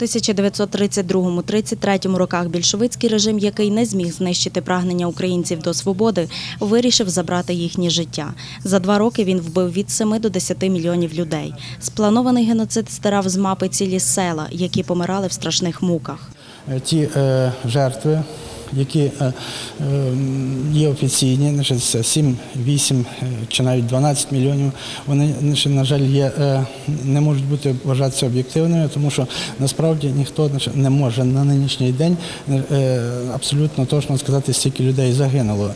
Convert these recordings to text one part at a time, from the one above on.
1932-33 роках більшовицький режим, який не зміг знищити прагнення українців до свободи, вирішив забрати їхнє життя. За два роки він вбив від 7 до 10 мільйонів людей. Спланований геноцид стирав з мапи цілі села, які помирали в страшних муках. Ті е, жертви, які е, е, є офіційні, значить, це 7, 8 е, чи навіть 12 мільйонів, вони, значить, на жаль, є, е, не можуть бути вважатися об'єктивними, тому що насправді ніхто не може на нинішній день е, абсолютно точно сказати, скільки людей загинуло.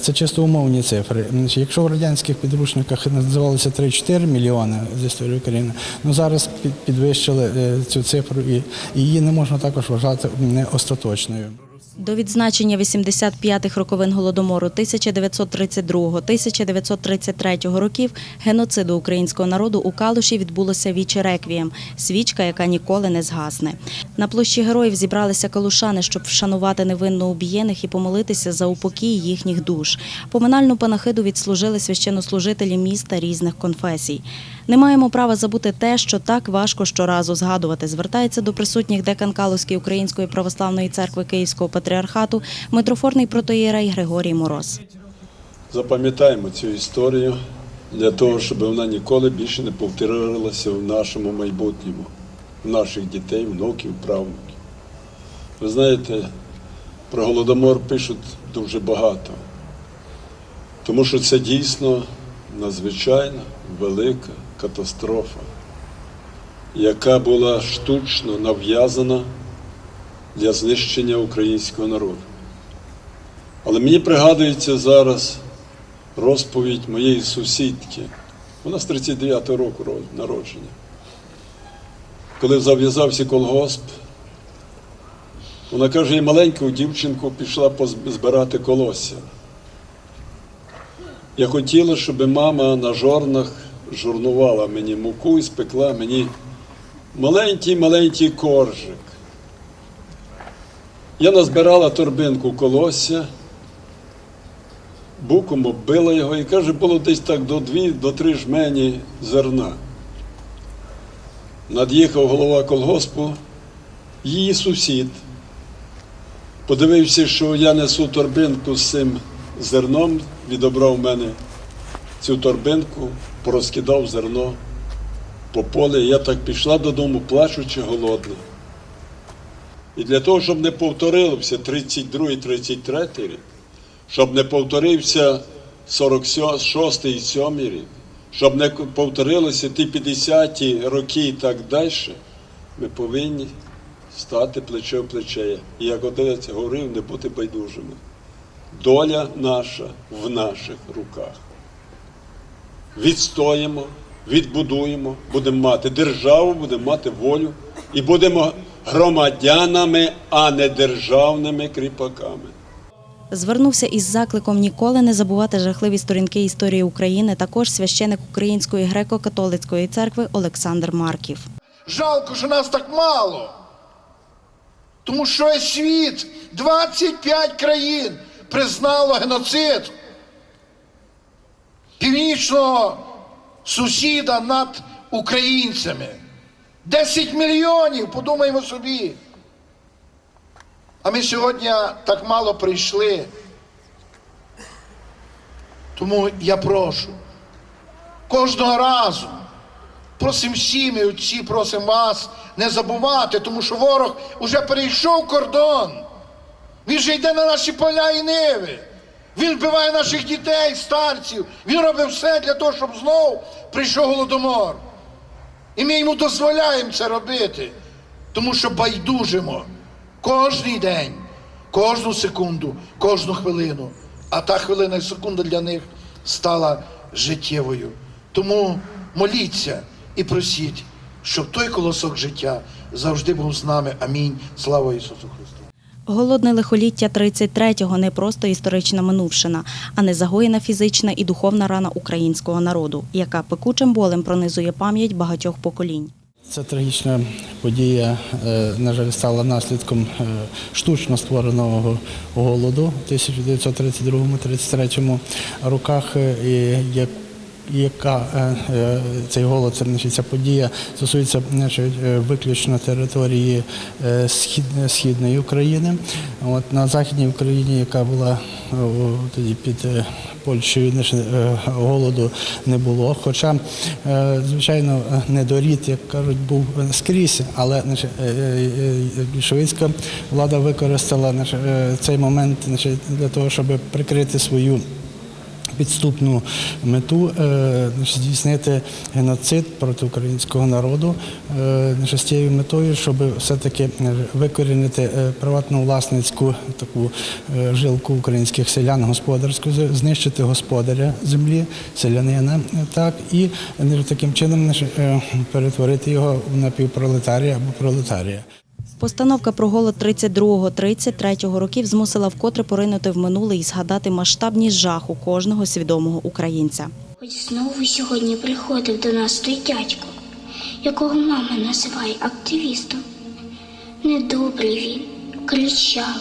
Це чисто умовні цифри. Якщо в радянських підручниках називалося 3-4 мільйони з історії України, ну зараз підвищили цю цифру і її не можна також вважати м, остаточною. До відзначення 85-х роковин голодомору 1932-1933 років геноциду українського народу у Калуші відбулося віче реквієм – свічка, яка ніколи не згасне. На площі героїв зібралися калушани, щоб вшанувати невинно убієних і помолитися за упокій їхніх душ. Поминальну панахиду відслужили священнослужителі міста різних конфесій. Не маємо права забути те, що так важко щоразу згадувати. Звертається до присутніх декан Калузької Української православної церкви Київського патріархату митрофорний протоєрей Григорій Мороз. Запам'ятаємо цю історію для того, щоб вона ніколи більше не повторилася в нашому майбутньому, в наших дітей, внуків, правнуків. Ви знаєте, про голодомор пишуть дуже багато, тому що це дійсно надзвичайна велика катастрофа, яка була штучно нав'язана для знищення українського народу. Але мені пригадується зараз розповідь моєї сусідки. Вона з 39-го року народження. Коли зав'язався колгосп, вона каже, я маленьку дівчинку пішла збирати колосся. Я хотіла, щоб мама на жорнах журнувала мені муку і спекла мені маленький-маленький коржик. Я назбирала торбинку колосся, буком оббила його і каже, було десь так до дві, до три жмені зерна. Над'їхав голова колгоспу, її сусід. Подивився, що я несу торбинку з цим зерном, відобрав мене цю торбинку, порозкидав зерно по полі. Я так пішла додому, плачучи голодна. І для того, щоб не повторився 32-33 рік, щоб не повторився 46 і 7 рік, щоб не повторилося ті 50-ті роки і так далі, ми повинні стати плече в плече. І як отець говорив, не бути байдужими. Доля наша в наших руках. Відстоїмо, відбудуємо, будемо мати державу, будемо мати волю і будемо громадянами, а не державними кріпаками. Звернувся із закликом ніколи не забувати жахливі сторінки історії України також священик Української греко-католицької церкви Олександр Марків. Жалко, що нас так мало. Тому що світ, 25 країн признало геноцид північного сусіда над українцями. 10 мільйонів, подумаємо собі. А ми сьогодні так мало прийшли. Тому я прошу кожного разу. Просимо всі ми отці, просимо вас не забувати, тому що ворог уже перейшов кордон. Він же йде на наші поля і ниви. Він вбиває наших дітей, старців. Він робить все для того, щоб знов прийшов голодомор. І ми йому дозволяємо це робити, тому що байдужимо кожний день, кожну секунду, кожну хвилину. А та хвилина і секунда для них стала життєвою. Тому моліться і просіть, щоб той колосок життя завжди був з нами. Амінь. Слава Ісусу Христу. Голодне лихоліття 33-го – не просто історична минувшина, а незагоєна фізична і духовна рана українського народу, яка пекучим болем пронизує пам'ять багатьох поколінь. Ця трагічна подія, е, на жаль, стала наслідком е, штучно створеного голоду в 1932-33 роках. е, як яка е, е, цей голод, ця подія стосується е, виключно території схід, східної України. От на західній Україні, яка була тоді під Польщею, голоду не було. Хоча, звичайно, недорід, як кажуть, був скрізь, але більшовицька влада використала цей момент для того, щоб прикрити свою підступну мету е, здійснити геноцид проти українського народу е, з тією метою, щоб все-таки е, викорінити е, приватну власницьку таку е, жилку українських селян, господарську, знищити господаря землі, селянина, е, так, і е, таким чином е, перетворити його в напівпролетарія або пролетарія. Постановка про голод 32-33 років змусила вкотре поринути в минуле і згадати масштабність жаху кожного свідомого українця. Хоч знову сьогодні приходив до нас той дядько, якого мама називає активістом. Недобрий він, кричав,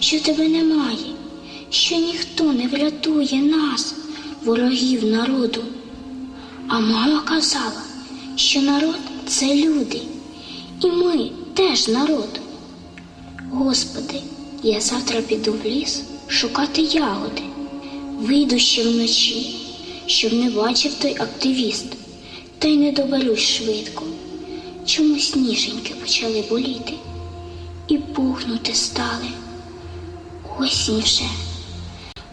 що тебе немає, що ніхто не врятує нас, ворогів народу. А мама казала, що народ це люди, і ми теж народ. Господи, я завтра піду в ліс шукати ягоди. Вийду ще вночі, щоб не бачив той активіст, та й не доберусь швидко. Чомусь ніженьки почали боліти і пухнути стали. Осінь вже.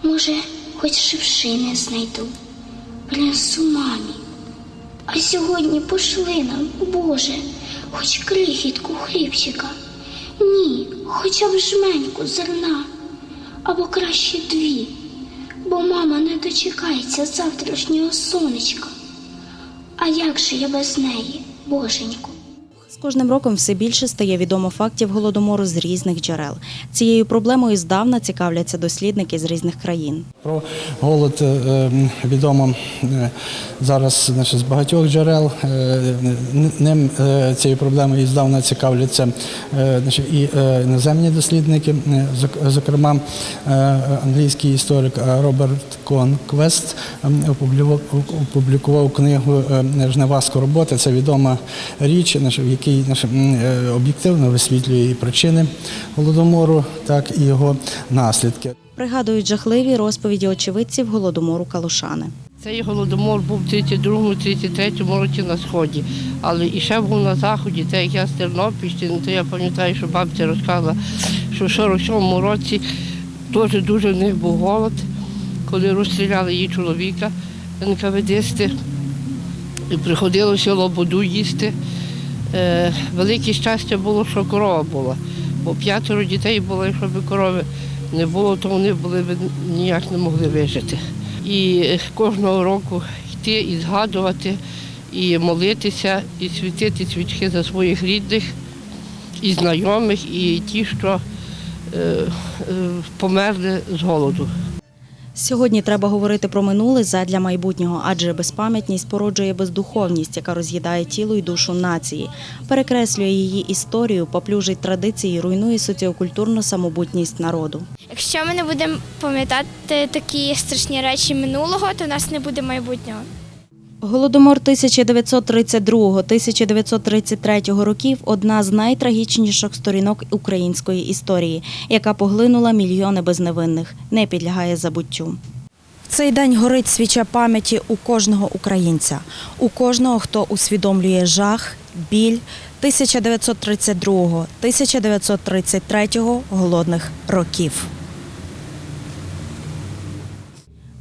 Може, хоч шившини знайду, принесу мамі. А сьогодні пошли нам, Боже, хоч крихітку хлібчика. Ні, хоча б жменьку зерна, або краще дві, бо мама не дочекається завтрашнього сонечка. А як же я без неї, боженьку? Кожним роком все більше стає відомо фактів голодомору з різних джерел. Цією проблемою здавна цікавляться дослідники з різних країн. Про голод е, відомо е, зараз значить, з багатьох джерел. Е, Ним цією проблемою здавна цікавляться значить, і іноземні дослідники, зокрема англійський історик Роберт Конквест опублікував- книгу Жнива скорботи. Це відома річ, в якій значить, е, об'єктивно висвітлює і причини голодомору, так і його наслідки. Пригадують жахливі розповіді очевидців голодомору Калушани. Цей голодомор був в 32-33 році на сході, але і ще був на заході, так як я з Тернопільщини, то я пам'ятаю, що бабця розказала, що в 47-му році теж дуже в них був голод, коли розстріляли її чоловіка, НКВДисти, і приходилося лободу їсти. Е, велике щастя було, що корова була, бо п'ятеро дітей було, якщо б корови не було, то вони були б ніяк не могли вижити. І е, кожного року йти і згадувати, і молитися, і світити свічки за своїх рідних, і знайомих, і ті, що е, померли з голоду. Сьогодні треба говорити про минуле задля майбутнього, адже безпам'ятність породжує бездуховність, яка роз'їдає тіло і душу нації, перекреслює її історію, поплюжить традиції, руйнує соціокультурну самобутність народу. Якщо ми не будемо пам'ятати такі страшні речі минулого, то в нас не буде майбутнього. Голодомор 1932-1933 років одна з найтрагічніших сторінок української історії, яка поглинула мільйони безневинних, не підлягає забуттю. В цей день горить свіча пам'яті у кожного українця, у кожного, хто усвідомлює жах, біль 1932-1933 голодних років.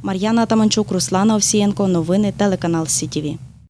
Мар'яна Таманчук, Руслана Овсієнко. Новини телеканал СІТІВІ.